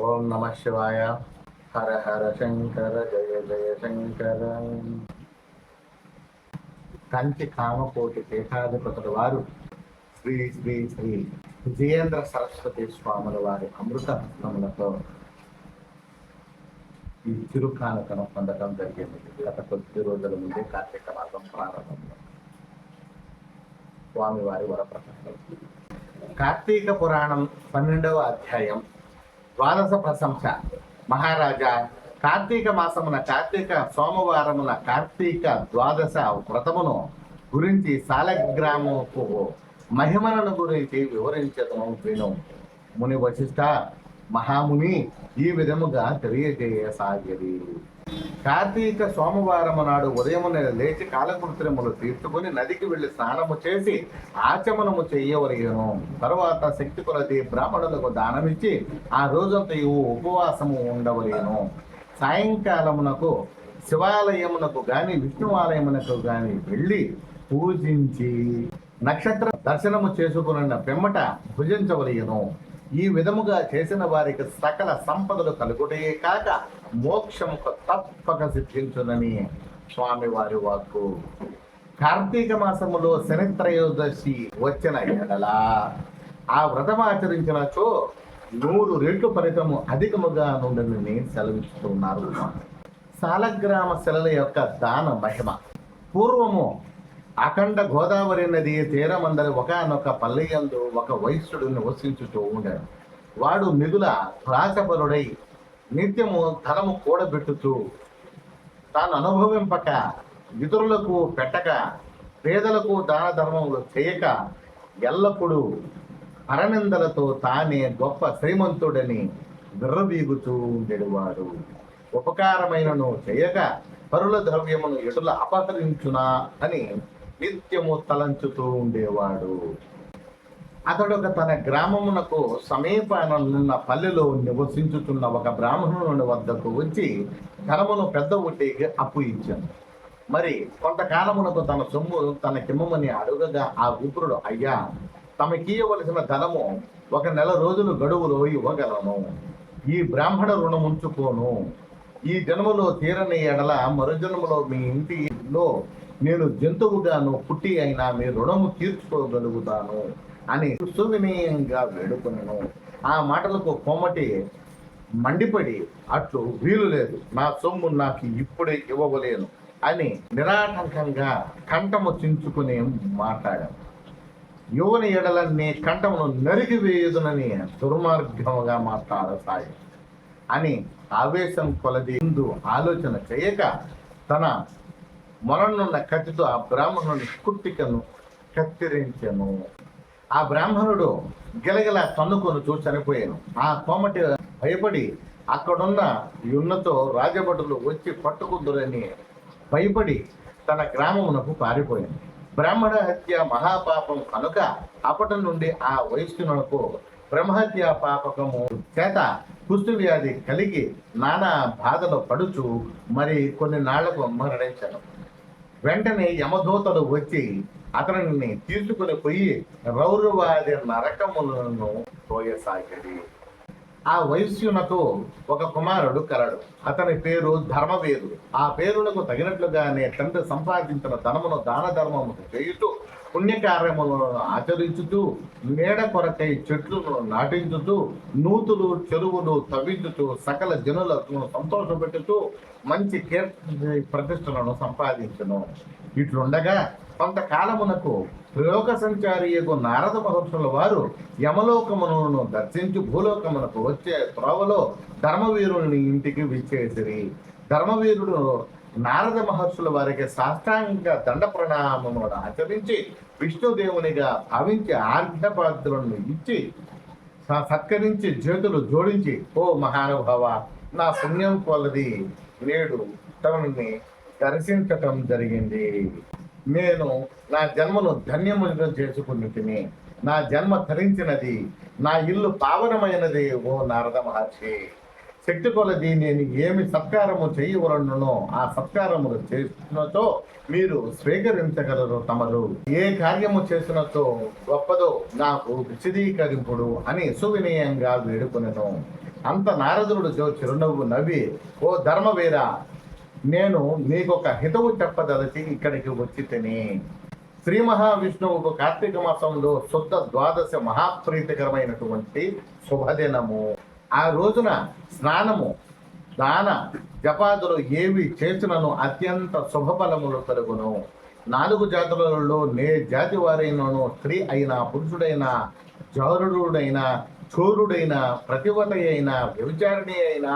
ఓం నమ శివాయ. హర హర శంకర జయ జయ శంకర. కంచి కామకోటి పీఠాధిపతుల వారు శ్రీ శ్రీ శ్రీ విజయేంద్ర సరస్వతి స్వాముల వారి అమృత హస్తములతో ఈ చిరుకానుకను పొందడం జరిగింది. గత కొద్ది రోజుల ముందే కార్తీక మాసం ప్రారంభంలో స్వామివారి వరప్రసాదం. కార్తీక పురాణం పన్నెండవ అధ్యాయం ద్వాదశ ప్రశంస. మహారాజా కార్తీక మాసమున కార్తీక సోమవారమున కార్తీక ద్వాదశ వ్రతమును గురించి సాలగ్రామపు మహిమలను గురించి వివరించదము విను. ముని వశిష్ట మహాముని ఈ విధముగా తెలియజేయసాగిరి కార్తీక సోమవారం నాడు ఉదయమున లేచి కాలకృత్రిములు తీర్చుకుని నదికి వెళ్ళి స్నానము చేసి ఆచమనము చెయ్యవరియను తరువాత శక్తి కొలది బ్రాహ్మణులకు దానమిచ్చి ఆ రోజంతయు ఉపవాసము ఉండవలేను. సాయంకాలమునకు శివాలయమునకు గాని విష్ణువాలయమునకు గాని వెళ్ళి పూజించి నక్షత్ర దర్శనము చేసుకున్న పిమ్మట భుజించవలయను ఈ విధముగా చేసిన వారికి సకల సంపదలు కలుగుటయే కాక మోక్షము తప్పక సిద్ధించునని స్వామివారి వాక్కు. కార్తీక మాసములో శనిత్రయోదశి వచ్చిన ఎడలా ఆ వ్రతం ఆచరించినచో నూరు రెట్లు ఫలితము అధికముగా నుండని సెలవిస్తున్నారు. సాలగ్రామ శిలల యొక్క దాన మహిమ. పూర్వము అఖండ గోదావరి నది తీరమందరి ఒకనొక పల్లెయందు ఒక వైశ్యుడు నివసించుతూ ఉండాడు వాడు మిగుల ప్రాచపరుడై నిత్యము ధనము కూడబెట్టుతూ తాను అనుభవింపక ఇతరులకు పెట్టక పేదలకు దాన ధర్మములు చేయక ఎల్లప్పుడూ పరనిందలతో తానే గొప్ప శ్రీమంతుడని విర్రవీగుతూ ఉండేవాడు. ఉపకారమైనను చేయక పరుల ద్రవ్యమును ఎటుల అపహరించునా అని నిత్యము తలంచుతూ ఉండేవాడు. అతడు ఒక తన గ్రామమునకు సమీపనున్న పల్లెలో నివసించుతున్న ఒక బ్రాహ్మణుని వద్దకు వచ్చి ధనమును పెద్ద వడ్డీకి అప్పు ఇచ్చాను. మరి కొంతకాలమునకు తన సొమ్ము తన కిమ్మని అడుగగా ఆ విప్రుడు అయ్యా తమకీయవలసిన ధనము ఒక నెల రోజులు గడువులో ఇవ్వగలను. ఈ బ్రాహ్మణ రుణం ఉంచుకోను. ఈ జన్మలో తీరని ఎడల మరు జన్మలో మీ ఇంటిలో నేను జంతువుగాను పుట్టి అయినా మీ రుణము తీర్చుకోగలుగుతాను. అని సువినయంగా వేడుకున్నాను ఆ మాటలకు కోమటి మండిపడి అట్లు వీలు లేదు. నా సొమ్ము నాకు ఇప్పుడే ఇవ్వలేను అని నిరాటంకంగా కంఠము చించుకుని మాట్లాడాను. యువని ఎడలన్నీ కంఠమును నరికి వేయుదునని దుర్మార్గముగా మాట్లాడతాయి అని ఆవేశం కొలది. ముందు ఆలోచన చేయక తన మొలనున్న కత్తితో ఆ బ్రాహ్మణుని కుట్టికను కత్తిరించను. ఆ బ్రాహ్మణుడు గిలగిల తన్నుకొని చూ చనిపోయాను. ఆ కోమటి భయపడి అక్కడున్న యున్నతో రాజభటులు వచ్చి పట్టుకుందురని భయపడి తన గ్రామమునకు పారిపోయాను. బ్రాహ్మణ హత్య మహాపాపం కనుక అప్పటి నుండి ఆ వయస్సునకు బ్రహ్మహత్య పాపకము చేత కుష్టు వ్యాధి కలిగి నానా బాధలు పడుచు మరి కొన్ని నాళ్ళకు మరణించను. వెంటనే యమదూతలు వచ్చి అతనిని తీసుకుని పోయి రౌరవాది నరకములను పోయసాగిరి ఆ వైశ్యునకు ఒక కుమారుడు కలడు. అతని పేరు ధర్మవేదుడు ఆ పేరులకు తగినట్లుగానే తండ్రి సంపాదించిన ధనమును దాన ధర్మము చేయుతూ పుణ్యకార్యములను ఆచరించుతూ మేడ కొరకై చెట్లను నాటించుతూ నూతులు చెరువులు తవ్వించుతూ సకల జనులకు సంతోషపెట్టుతూ మంచి కీర్తి ప్రతిష్టలను సంపాదించును. ఇట్లుండగా కొంతకాలమునకు త్రిలోక సంచారియకు నారద మహర్షుల వారు యమలోకమును దర్శించి భూలోకమునకు వచ్చే త్రోవలో ధర్మవీరుని ఇంటికి విచ్చేసిరి. ధర్మవీరుడు నారద మహర్షుల వారికి సాష్టాంగ దండ ప్రణామమును ఆచరించి విష్ణుదేవునిగా భావించి ఆర్ఘ్యపాత్రులను ఇచ్చి సత్కరించి చేతులు జోడించి ఓ మహానుభావ నా పుణ్యం కొలది నేడు తమని దర్శించటం జరిగింది. నేను నా జన్మను ధన్యములను చేసుకుని తిని నా జన్మ ధరించినది నా ఇల్లు పావనమైనది ఓ నారద మహర్షి. శక్తి కొలది నేను ఏమి సత్కారము చేయవలనో ఆ సత్కారములు చేసినతో మీరు స్వీకరించగలరు తమరు. ఏ కార్యము చేసినతో గొప్పదో నాకు విశదీకరింపుడు అని సువినయంగా వేడుకొనెను. అంత నారదుడు చిరునవ్వు నవ్వి ఓ ధర్మవీర నేను నీకొక హితవు చెప్పదలచి ఇక్కడికి వచ్చి తిని శ్రీ మహావిష్ణువుకు కార్తీక మాసంలో శుద్ధ ద్వాదశ మహాప్రీతికరమైనటువంటి శుభదినము. ఆ రోజున స్నానము దాన జపాదులు ఏవి చేసినను అత్యంత శుభఫలములు కలుగును. నాలుగు జాతులలో నే జాతి వారైనను స్త్రీ అయినా పురుషుడైనా జారుడైనా చోరుడైన ప్రతివత అయిన వ్యభిచారిణి అయిన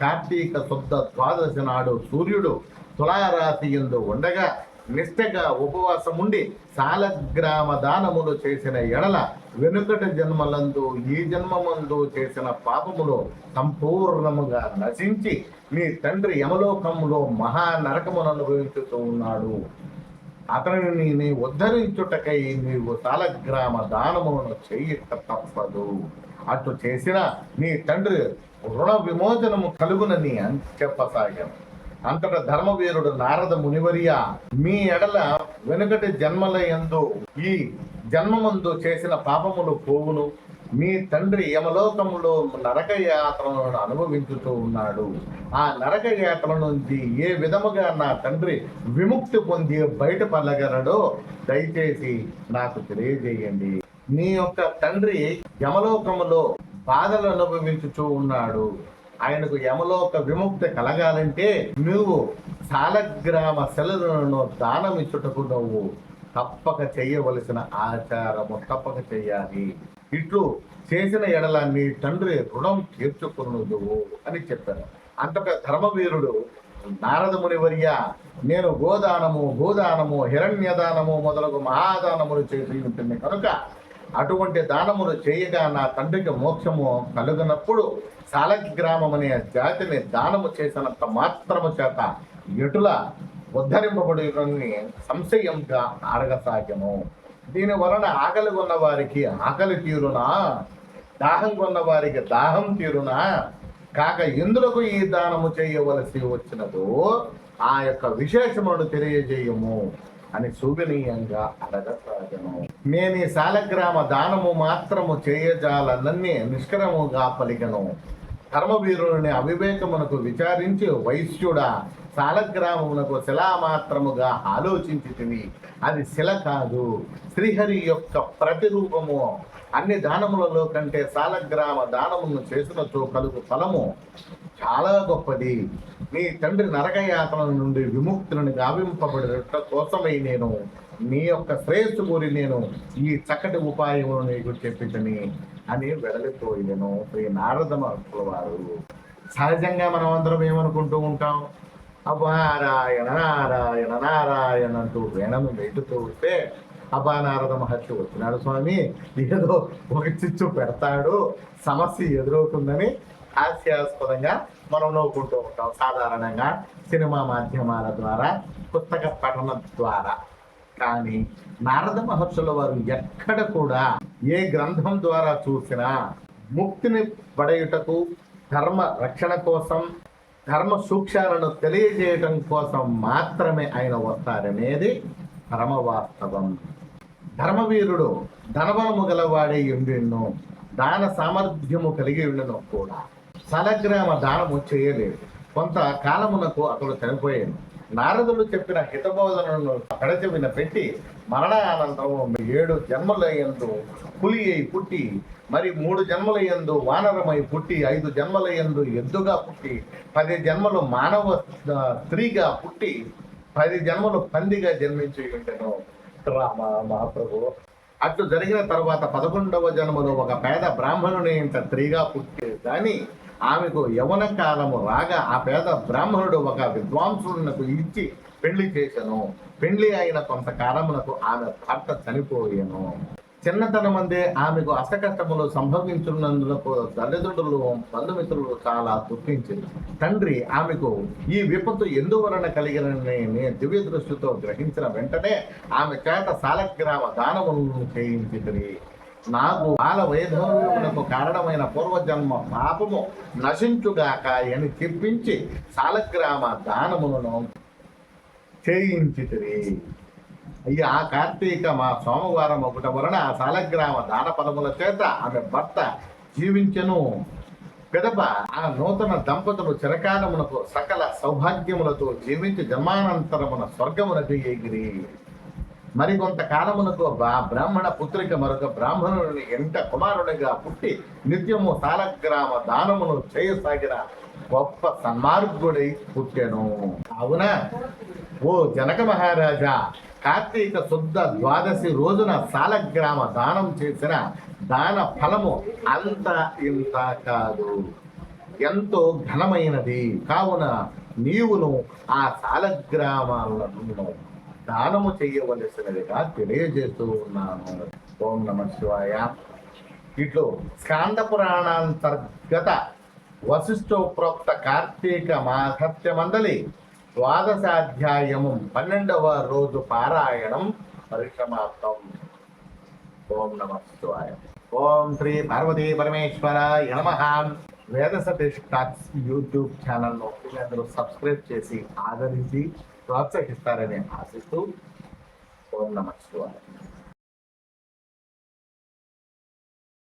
కార్తీక శుద్ధ ద్వాదశి నాడు సూర్యుడు తులారాశి ఎందు ఉండగా నిష్టగా ఉపవాసముండి సాలగ్రామ దానములు చేసిన ఎడల వెనుకటి జన్మలందు ఈ జన్మమందు చేసిన పాపములు సంపూర్ణముగా నశించి నీ తండ్రి యమలోకములో మహానరకమును అనుభవించుతూ ఉన్నాడు. అతనిని నీ ఉద్ధరించుటకై నీవు సాలగ్రామ దానములను చెయ్యక తప్పదు. అటు చేసిన నీ తండ్రి రుణ విమోచనము కలుగునని అని చెప్పసాగాను అంతట ధర్మవీరుడు నారద మునివర్య మీ ఎడల వెనుకటి జన్మల ఎందు ఈ జన్మమందు చేసిన పాపములు పోవును. మీ తండ్రి యమలోకములో నరక యాత్రలను అనుభవించుతూ ఉన్నాడు. ఆ నరక యాత్ర నుంచి ఏ విధముగా నా తండ్రి విముక్తి పొంది బయటపడగలడో దయచేసి నాకు తెలియజేయండి. నీ యొక్క తండ్రి యమలోకములో బాధలు అనుభవించుచూ ఉన్నాడు. ఆయనకు యమలోక విముక్తి కలగాలంటే నువ్వు సాలగ్రామ శిలలను దానం ఇచ్చుటకు నువ్వు తప్పక చేయవలసిన ఆచారము తప్పక చేయాలి. ఇట్లు చేసిన ఎడల నీ తండ్రి రుణం తీర్చుకున్నదు అని చెప్పారు. అంతక ధర్మవీరుడు నారదముని వర్య నేను గోదానము భూదానము హిరణ్యదానము మొదలగు మహాదానములు చేసి ఉంటుంది కనుక అటువంటి దానములు చేయగా నా తండ్రికి మోక్షము కలుగునప్పుడు సాలకి గ్రామం అనే జాతిని దానము చేసినంత మాత్రము చేత ఎటుల ఉద్ధరింపబడి సంశయంగా అడగసాగము. దీని వలన ఆకలి కొన్న వారికి ఆకలి తీరునా? దాహం కొన్న వారికి దాహం తీరునా? కాక ఇందులకు ఈ దానము చేయవలసి వచ్చినదో ఆ యొక్క విశేషములను తెలియజేయము. అని శోభనీయంగా అడగసాగను. నేను ఈ దానము మాత్రము చేయజాలన్నీ నిష్కరముగా పలికను. ధర్మవీరుని అవివేకమునకు విచారించి వైశ్యుడా శాలగ్రామమునకు శిలా మాత్రముగా ఆలోచించి తిని అది శిల కాదు శ్రీహరి యొక్క ప్రతిరూపము. అన్ని దానములలో కంటే సాలగ్రామ దానమును చేసినచో కలుగు ఫలము చాలా గొప్పది. నీ తండ్రి నరకయాతల నుండి విముక్తులను గావింపబడినట్ల కోసమై నేను నీ యొక్క శ్రేయస్సు కోరి నేను ఈ చక్కటి ఉపాయమును నీకు చెప్పితని అని వెడలిపోయాను శ్రీ నారద మహర్షుల వారు. సహజంగా మనం అందరం ఏమనుకుంటూ ఉంటాం? అబ్బా నారాయణ నారాయణ నారాయణ అంటూ వేణము వెతుతూ ఉంటే అపానారద మహర్షి వచ్చినాడు స్వామి. ఏదో ఒక చిచ్చు పెడతాడు. సమస్య ఎదురవుతుందని హాస్యాస్పదంగా మనం నవ్వుకుంటూ ఉంటాం. సాధారణంగా సినిమా మాధ్యమాల ద్వారా పుస్తక పఠనం ద్వారా. కానీ నారద మహర్షుల వారు ఎక్కడ కూడా ఏ గ్రంథం ద్వారా చూసినా ముక్తిని పడేయుటకు ధర్మ రక్షణ కోసం ధర్మ సూక్ష్మాలను తెలియజేయటం కోసం మాత్రమే ఆయన వస్తారనేది పరమ వాస్తవం. ధర్మవీరుడు ధనబలము గలవాడే ఉండిను దాన సామర్థ్యము కలిగి ఉండను కూడా. సలగ్రామ దానము చేయలేదు. కొంత కాలమునకు అతడు చనిపోయాను. నారదుడు చెప్పిన హితబోధనను కడచెవిన పెట్టి మరణానంతరం ఏడు జన్మలయందు పులి అయి పుట్టి మరి మూడు జన్మలయందు వానరమై పుట్టి ఐదు జన్మలయందు ఎద్దుగా పుట్టి పది జన్మలు మానవ స్త్రీగా పుట్టి పది జన్మలు పందిగా జన్మించి ఉంటాను రామ మహాప్రభు. అట్లు జరిగిన తర్వాత పదకొండవ జన్మలో ఒక పేద బ్రాహ్మణుని ఇంత స్త్రీగా పుట్టి కానీ ఆమెకు యవన కాలము రాగా ఆ పేద బ్రాహ్మణుడు ఒక విద్వాంసునకు ఇచ్చి పెళ్ళి చేశాను. పెళ్ళి అయిన కొంతకాలమునకు ఆమె భర్త చనిపోయాను. చిన్నతనం అందే ఆమెకు అష్టకష్టములు సంభవించున్నందుకు తల్లిదండ్రులు బంధుమిత్రులు చాలా దుఃఖించింది. తండ్రి ఆమెకు ఈ విపత్తు ఎందువలన కలిగినని నేను దివ్య దృష్టితో గ్రహించిన వెంటనే ఆమె చేత సాలగ్రామ దానములను చేయించింది నాకు బాల వైధవ్యములకు కారణమైన పూర్వజన్మ పాపము నశించుగాక అని చెప్పించి సాలగ్రామ దానములను చేయించితిరి. అయ్యి ఆ కార్తీక మా సోమవారం ఒకట వలన ఆ సాలగ్రామ దాన పదముల చేత ఆమె భర్త జీవించెను. పిదప ఆ నూతన దంపతులు చిరకాలమునకు సకల సౌభాగ్యములతో జీవించి జన్మానంతరమున స్వర్గమునకు ఎగిరి మరికొంత కాలమునకు బ్రాహ్మణ పుత్రిక మరొక బ్రాహ్మణుని ఎంత కుమారుడిగా పుట్టి నిత్యము సాలగ్రామ దానమును చేయసాగిన గొప్ప సన్మార్గుడై పుట్టెను. అవునా ఓ జనక మహారాజా కార్తీక శుద్ధ ద్వాదశి రోజున సాలగ్రామ దానం చేసిన దాన ఫలము అంత ఇంత కాదు. ఎంతో ఘనమైనది. కావున నీవును ఆ సాలగ్రామాలను దానము చేయవలసినదిగా తెలియజేస్తూ ఉన్నాను. ఓం నమ శివాయ. ఇట్లు స్కాంద పురాణాంతర్గత వశిష్ఠోప్రోక్త కార్తీక మాధత్య మండలి ద్వాదశాధ్యాయము పన్నెండవ రోజు పారాయణం పరిశ్రమాప్తం ఓం నమస్వాయ ఓం శ్రీ పార్వతీ పరమేశ్వర నమ. వేద సతీష్ టాక్స్ యూట్యూబ్ ఛానల్ను అందరూ సబ్స్క్రైబ్ చేసి ఆదరించి ప్రోత్సహిస్తారని ఆశిస్తూ ఓం నమస్వాయ